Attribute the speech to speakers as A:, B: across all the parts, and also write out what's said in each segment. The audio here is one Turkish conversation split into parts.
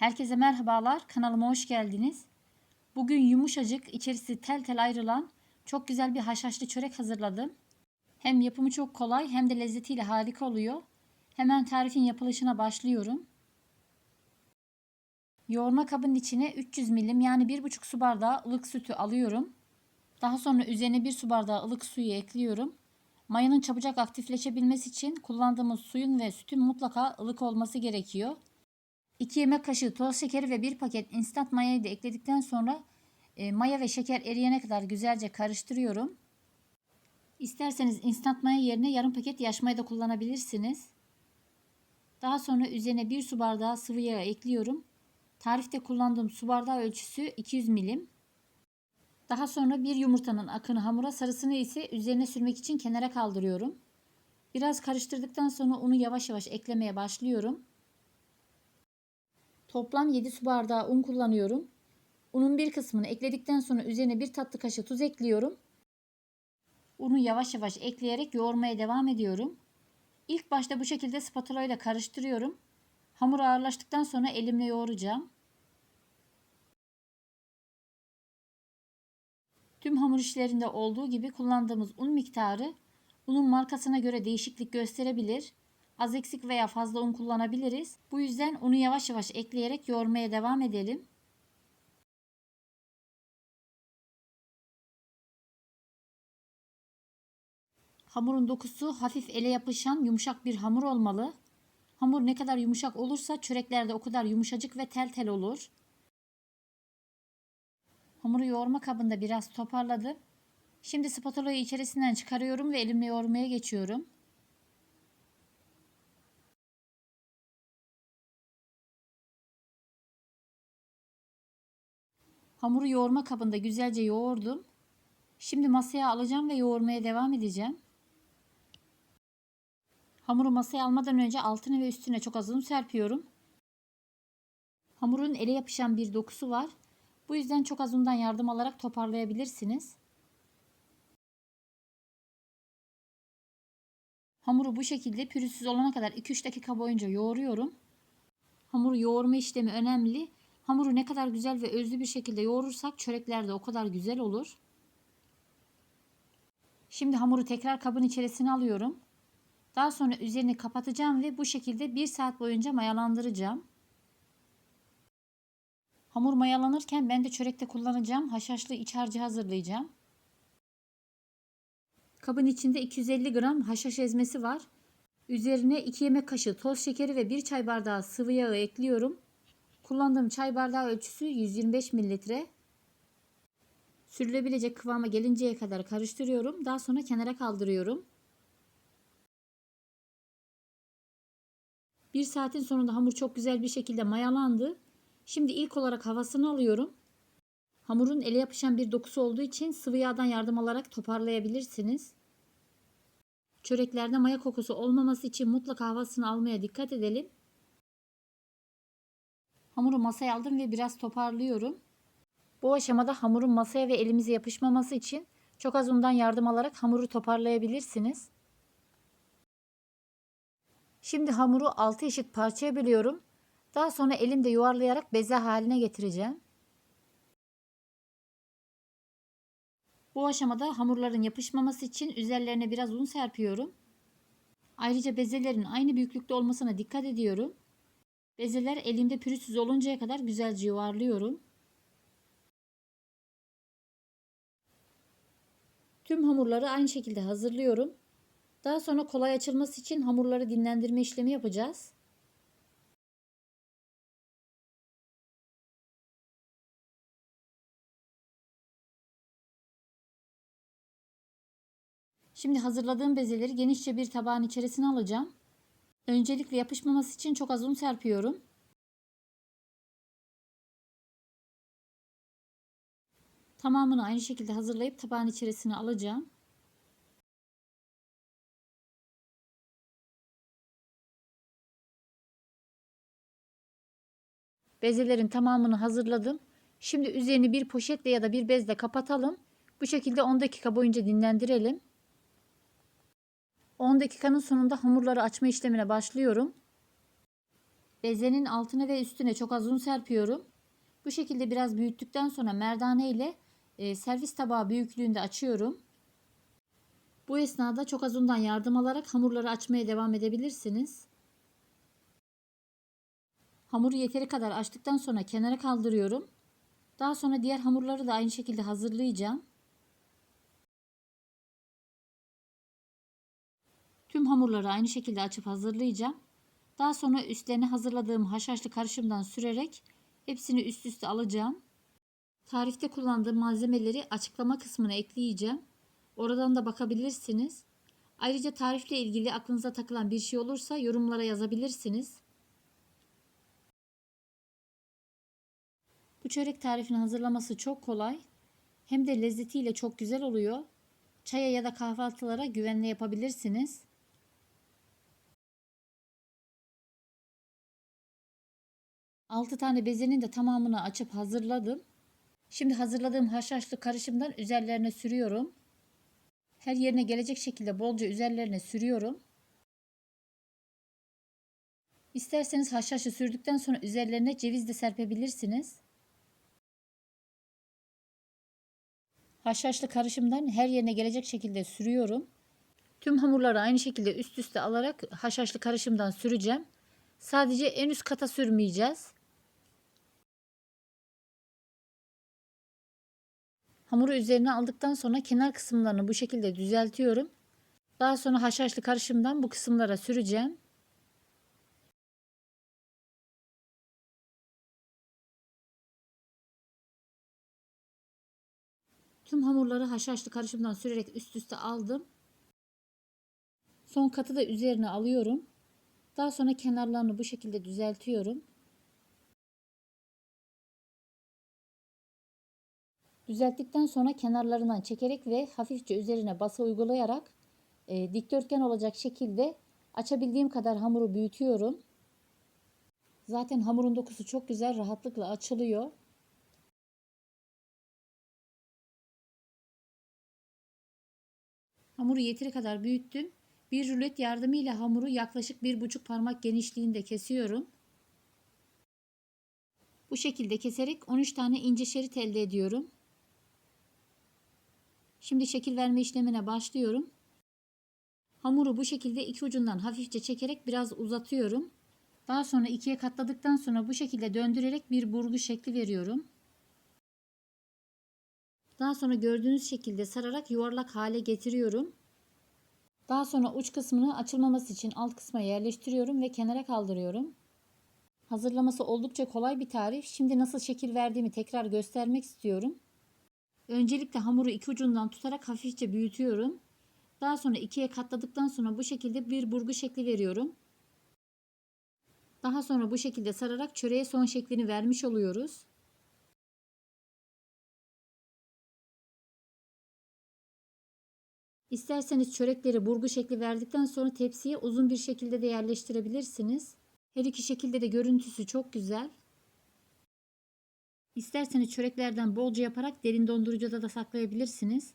A: Herkese merhabalar. Kanalıma hoş geldiniz. Bugün yumuşacık, içerisi tel tel ayrılan çok güzel bir haşhaşlı çörek hazırladım. Hem yapımı çok kolay hem de lezzetiyle harika oluyor. Hemen tarifin yapılışına başlıyorum. Yoğurma kabının içine 300 milim yani 1,5 su bardağı ılık sütü alıyorum. Daha sonra üzerine 1 su bardağı ılık suyu ekliyorum. Mayanın çabucak aktifleşebilmesi için kullandığımız suyun ve sütün mutlaka ılık olması gerekiyor. 2 yemek kaşığı toz şekeri ve 1 paket instant mayayı da ekledikten sonra e, maya ve şeker eriyene kadar güzelce karıştırıyorum. İsterseniz instant maya yerine yarım paket yaş maya da kullanabilirsiniz. Daha sonra üzerine 1 su bardağı sıvı yağ ekliyorum. Tarifte kullandığım su bardağı ölçüsü 200 milim. Daha sonra bir yumurtanın akını hamura sarısını ise üzerine sürmek için kenara kaldırıyorum. Biraz karıştırdıktan sonra unu yavaş yavaş eklemeye başlıyorum. Toplam 7 su bardağı un kullanıyorum. Unun bir kısmını ekledikten sonra üzerine bir tatlı kaşığı tuz ekliyorum. Unu yavaş yavaş ekleyerek yoğurmaya devam ediyorum. İlk başta bu şekilde spatula ile karıştırıyorum. Hamur ağırlaştıktan sonra elimle yoğuracağım. Tüm hamur işlerinde olduğu gibi kullandığımız un miktarı unun markasına göre değişiklik gösterebilir. Az eksik veya fazla un kullanabiliriz. Bu yüzden unu yavaş yavaş ekleyerek yoğurmaya devam edelim. Hamurun dokusu hafif ele yapışan yumuşak bir hamur olmalı. Hamur ne kadar yumuşak olursa çörekler de o kadar yumuşacık ve tel tel olur. Hamuru yoğurma kabında biraz toparladım. Şimdi spatulayı içerisinden çıkarıyorum ve elimle yoğurmaya geçiyorum. Hamuru yoğurma kabında güzelce yoğurdum. Şimdi masaya alacağım ve yoğurmaya devam edeceğim. Hamuru masaya almadan önce altına ve üstüne çok az un serpiyorum. Hamurun ele yapışan bir dokusu var. Bu yüzden çok az undan yardım alarak toparlayabilirsiniz. Hamuru bu şekilde pürüzsüz olana kadar 2-3 dakika boyunca yoğuruyorum. Hamuru yoğurma işlemi önemli. Hamuru ne kadar güzel ve özlü bir şekilde yoğurursak çörekler de o kadar güzel olur. Şimdi hamuru tekrar kabın içerisine alıyorum. Daha sonra üzerini kapatacağım ve bu şekilde 1 saat boyunca mayalandıracağım. Hamur mayalanırken ben de çörekte kullanacağım haşhaşlı iç harcı hazırlayacağım. Kabın içinde 250 gram haşhaş ezmesi var. Üzerine 2 yemek kaşığı toz şekeri ve 1 çay bardağı sıvı yağı ekliyorum. Kullandığım çay bardağı ölçüsü 125 mililitre. Sürülebilecek kıvama gelinceye kadar karıştırıyorum. Daha sonra kenara kaldırıyorum. Bir saatin sonunda hamur çok güzel bir şekilde mayalandı. Şimdi ilk olarak havasını alıyorum. Hamurun ele yapışan bir dokusu olduğu için sıvı yağdan yardım alarak toparlayabilirsiniz. Çöreklerde maya kokusu olmaması için mutlaka havasını almaya dikkat edelim. Hamuru masaya aldım ve biraz toparlıyorum. Bu aşamada hamurun masaya ve elimize yapışmaması için çok az undan yardım alarak hamuru toparlayabilirsiniz. Şimdi hamuru 6 eşit parçaya bölüyorum. Daha sonra elimde yuvarlayarak beze haline getireceğim. Bu aşamada hamurların yapışmaması için üzerlerine biraz un serpiyorum. Ayrıca bezelerin aynı büyüklükte olmasına dikkat ediyorum. Bezeler elimde pürüzsüz oluncaya kadar güzelce yuvarlıyorum. Tüm hamurları aynı şekilde hazırlıyorum. Daha sonra kolay açılması için hamurları dinlendirme işlemi yapacağız. Şimdi hazırladığım bezeleri genişçe bir tabağın içerisine alacağım. Öncelikle yapışmaması için çok az un serpiyorum. Tamamını aynı şekilde hazırlayıp tabağın içerisine alacağım. Bezelerin tamamını hazırladım. Şimdi üzerini bir poşetle ya da bir bezle kapatalım. Bu şekilde 10 dakika boyunca dinlendirelim. 10 dakikanın sonunda hamurları açma işlemine başlıyorum. Bezenin altına ve üstüne çok az un serpiyorum. Bu şekilde biraz büyüttükten sonra merdane ile e, servis tabağı büyüklüğünde açıyorum. Bu esnada çok az undan yardım alarak hamurları açmaya devam edebilirsiniz. Hamuru yeteri kadar açtıktan sonra kenara kaldırıyorum. Daha sonra diğer hamurları da aynı şekilde hazırlayacağım. Tüm hamurları aynı şekilde açıp hazırlayacağım. Daha sonra üstlerine hazırladığım haşhaşlı karışımdan sürerek hepsini üst üste alacağım. Tarifte kullandığım malzemeleri açıklama kısmına ekleyeceğim. Oradan da bakabilirsiniz. Ayrıca tarifle ilgili aklınıza takılan bir şey olursa yorumlara yazabilirsiniz. Bu çörek tarifini hazırlaması çok kolay. Hem de lezzetiyle çok güzel oluyor. Çaya ya da kahvaltılara güvenle yapabilirsiniz. Altı tane bezenin de tamamını açıp hazırladım. Şimdi hazırladığım haşhaşlı karışımdan üzerlerine sürüyorum. Her yerine gelecek şekilde bolca üzerlerine sürüyorum. İsterseniz haşhaşı sürdükten sonra üzerlerine ceviz de serpebilirsiniz. Haşhaşlı karışımdan her yerine gelecek şekilde sürüyorum. Tüm hamurları aynı şekilde üst üste alarak haşhaşlı karışımdan süreceğim. Sadece en üst kata sürmeyeceğiz. Hamuru üzerine aldıktan sonra kenar kısımlarını bu şekilde düzeltiyorum. Daha sonra haşhaşlı karışımdan bu kısımlara süreceğim. Tüm hamurları haşhaşlı karışımdan sürerek üst üste aldım. Son katı da üzerine alıyorum. Daha sonra kenarlarını bu şekilde düzeltiyorum. Düzelttikten sonra kenarlarından çekerek ve hafifçe üzerine bası uygulayarak e, dikdörtgen olacak şekilde açabildiğim kadar hamuru büyütüyorum. Zaten hamurun dokusu çok güzel rahatlıkla açılıyor. Hamuru yeteri kadar büyüttüm. Bir rulet yardımıyla hamuru yaklaşık bir buçuk parmak genişliğinde kesiyorum. Bu şekilde keserek 13 tane ince şerit elde ediyorum. Şimdi şekil verme işlemine başlıyorum. Hamuru bu şekilde iki ucundan hafifçe çekerek biraz uzatıyorum. Daha sonra ikiye katladıktan sonra bu şekilde döndürerek bir burgu şekli veriyorum. Daha sonra gördüğünüz şekilde sararak yuvarlak hale getiriyorum. Daha sonra uç kısmını açılmaması için alt kısma yerleştiriyorum ve kenara kaldırıyorum. Hazırlaması oldukça kolay bir tarif. Şimdi nasıl şekil verdiğimi tekrar göstermek istiyorum. Öncelikle hamuru iki ucundan tutarak hafifçe büyütüyorum. Daha sonra ikiye katladıktan sonra bu şekilde bir burgu şekli veriyorum. Daha sonra bu şekilde sararak çöreğe son şeklini vermiş oluyoruz. İsterseniz çörekleri burgu şekli verdikten sonra tepsiye uzun bir şekilde de yerleştirebilirsiniz. Her iki şekilde de görüntüsü çok güzel. İsterseniz çöreklerden bolca yaparak derin dondurucuda da saklayabilirsiniz.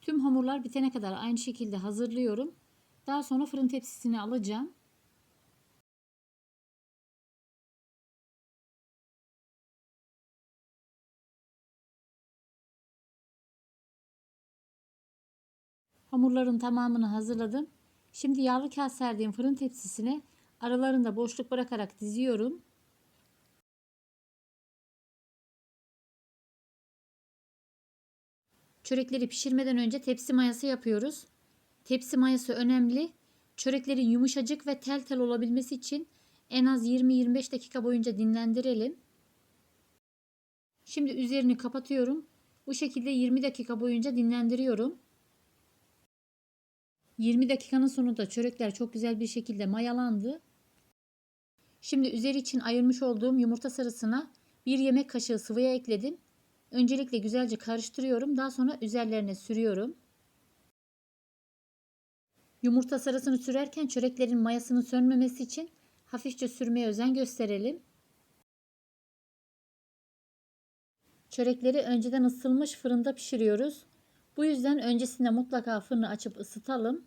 A: Tüm hamurlar bitene kadar aynı şekilde hazırlıyorum. Daha sonra fırın tepsisine alacağım. Hamurların tamamını hazırladım. Şimdi yağlı kağıt serdiğim fırın tepsisine aralarında boşluk bırakarak diziyorum. Çörekleri pişirmeden önce tepsi mayası yapıyoruz. Tepsi mayası önemli. Çöreklerin yumuşacık ve tel tel olabilmesi için en az 20-25 dakika boyunca dinlendirelim. Şimdi üzerini kapatıyorum. Bu şekilde 20 dakika boyunca dinlendiriyorum. 20 dakikanın sonunda çörekler çok güzel bir şekilde mayalandı. Şimdi üzeri için ayırmış olduğum yumurta sarısına bir yemek kaşığı sıvıya ekledim. Öncelikle güzelce karıştırıyorum. Daha sonra üzerlerine sürüyorum. Yumurta sarısını sürerken çöreklerin mayasının sönmemesi için hafifçe sürmeye özen gösterelim. Çörekleri önceden ısıtılmış fırında pişiriyoruz. Bu yüzden öncesinde mutlaka fırını açıp ısıtalım.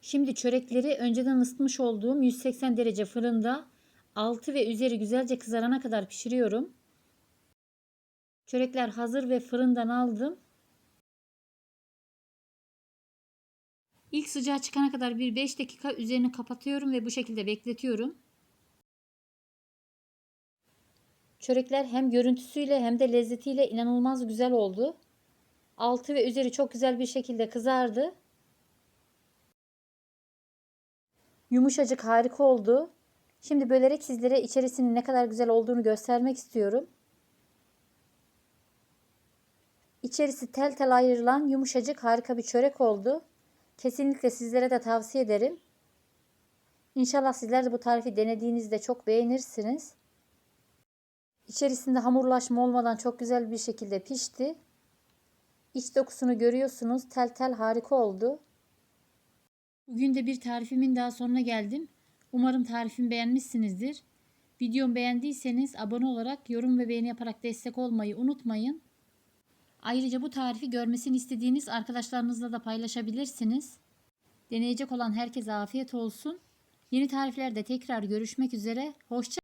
A: Şimdi çörekleri önceden ısıtmış olduğum 180 derece fırında altı ve üzeri güzelce kızarana kadar pişiriyorum. Çörekler hazır ve fırından aldım. İlk sıcağı çıkana kadar bir 5 dakika üzerini kapatıyorum ve bu şekilde bekletiyorum. Çörekler hem görüntüsüyle hem de lezzetiyle inanılmaz güzel oldu. Altı ve üzeri çok güzel bir şekilde kızardı. Yumuşacık harika oldu. Şimdi bölerek sizlere içerisinin ne kadar güzel olduğunu göstermek istiyorum. İçerisi tel tel ayrılan yumuşacık harika bir çörek oldu. Kesinlikle sizlere de tavsiye ederim. İnşallah sizler de bu tarifi denediğinizde çok beğenirsiniz. İçerisinde hamurlaşma olmadan çok güzel bir şekilde pişti. İç dokusunu görüyorsunuz. Tel tel harika oldu. Bugün de bir tarifimin daha sonuna geldim. Umarım tarifimi beğenmişsinizdir. Videomu beğendiyseniz abone olarak, yorum ve beğeni yaparak destek olmayı unutmayın. Ayrıca bu tarifi görmesini istediğiniz arkadaşlarınızla da paylaşabilirsiniz. Deneyecek olan herkese afiyet olsun. Yeni tariflerde tekrar görüşmek üzere. Hoşça